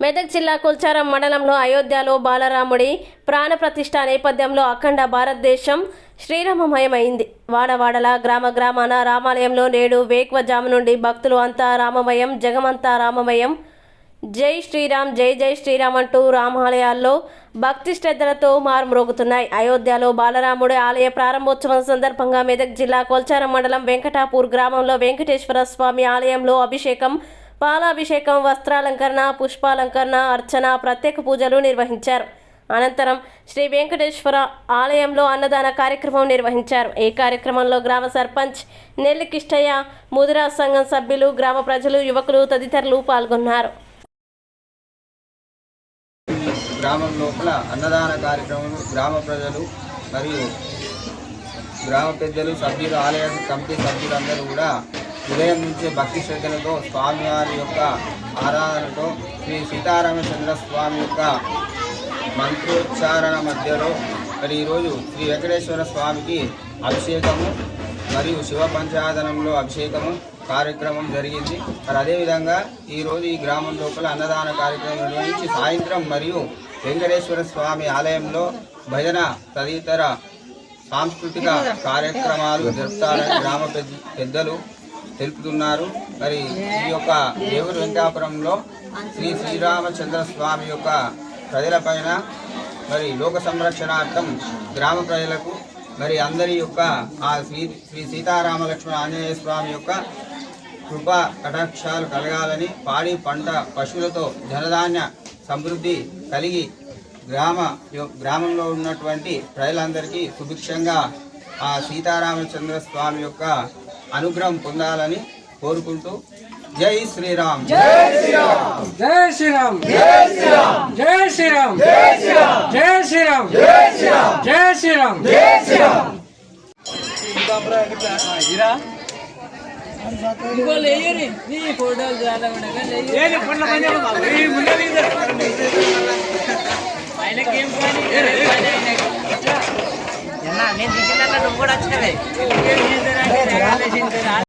మెదక్ జిల్లా కుల్చారం మండలంలో అయోధ్యలో బాలరాముడి ప్రాణప్రతిష్ఠ నేపథ్యంలో అఖండ భారతదేశం శ్రీరామమయమైంది. వాడవాడల గ్రామ గ్రామాన రామాలయంలో నేడు వేకువజాము నుండి భక్తులు అంతా రామమయం జగమంతా రామమయం. జై శ్రీరామ్ జై జై శ్రీరామ్ అంటూ రామాలయాల్లో భక్తి శ్రద్ధలతో మారుమ్రోగుతున్నాయి. అయోధ్యలో బాలరాముడి ఆలయ ప్రారంభోత్సవం సందర్భంగా మెదక్ జిల్లా కొల్చారం మండలం వెంకటాపూర్ గ్రామంలో వెంకటేశ్వర స్వామి ఆలయంలో అభిషేకం పాలాభిషేకం వస్త్రాలంకరణ పుష్పాలంకరణ అర్చన ప్రత్యేక పూజలు నిర్వహించారు. అనంతరం శ్రీ వెంకటేశ్వర ఆలయంలో అన్నదాన కార్యక్రమం నిర్వహించారు. ఈ కార్యక్రమంలో గ్రామ సర్పంచ్ నెల్లి కిష్టయ్య ముదిరా సంఘం సభ్యులు గ్రామ ప్రజలు యువకులు తదితరులు పాల్గొన్నారు. గ్రామం లోపల అన్నదాన కార్యక్రమం గ్రామ ప్రజలు మరియు గ్రామ పెద్దలు సభ్యులు ఆలయ కమిటీ సభ్యులందరూ కూడా ఉదయం నుంచే భక్తి శ్రద్ధలతో స్వామివారి యొక్క ఆరాధనతో శ్రీ సీతారామచంద్ర స్వామి యొక్క మంత్రోచ్చారణ మధ్యలో మరి ఈరోజు శ్రీ వెంకటేశ్వర స్వామికి అభిషేకము మరియు శివ పంచాదనంలో అభిషేకము కార్యక్రమం జరిగింది. మరి అదేవిధంగా ఈరోజు ఈ గ్రామం లోపల అన్నదాన కార్యక్రమం నిర్వహించి సాయంత్రం మరియు వెంకటేశ్వర స్వామి ఆలయంలో భజన తదితర సాంస్కృతిక కార్యక్రమాలు జరుపుతారని గ్రామ పెద్ద- పెద్దలు తెలుపుతున్నారు. మరి ఈ యొక్క దేవుడు వెంకటాపురంలో శ్రీ శ్రీరామచంద్ర స్వామి యొక్క ప్రజలపైన మరి లోక సంరక్షణార్థం గ్రామ ప్రజలకు మరి అందరి యొక్క ఆ శ్రీ శ్రీ సీతారామ లక్ష్మణ ఆంజనేయ స్వామి యొక్క కృపా కటాక్షాలు కలగాలని పాడి పంట పశువులతో ధనధాన్య సమృద్ధి కలిగి గ్రామ గ్రామంలో ఉన్నటువంటి ప్రజలందరికీ సుభిక్షంగా ఆ సీతారామచంద్ర స్వామి యొక్క అనుగ్రహం పొందాలని కోరుకుంటూ జై శ్రీరామ్ జై శ్రీరామ్ జై శ్రీరామ్ జై శ్రీరామ్ జై శ్రీరామ్ జై శ్రీరామ్ లేయరి నీ ఫోటోలు చాలా ఉండగా నేను దిగిన నువ్వు కూడా వచ్చినవే.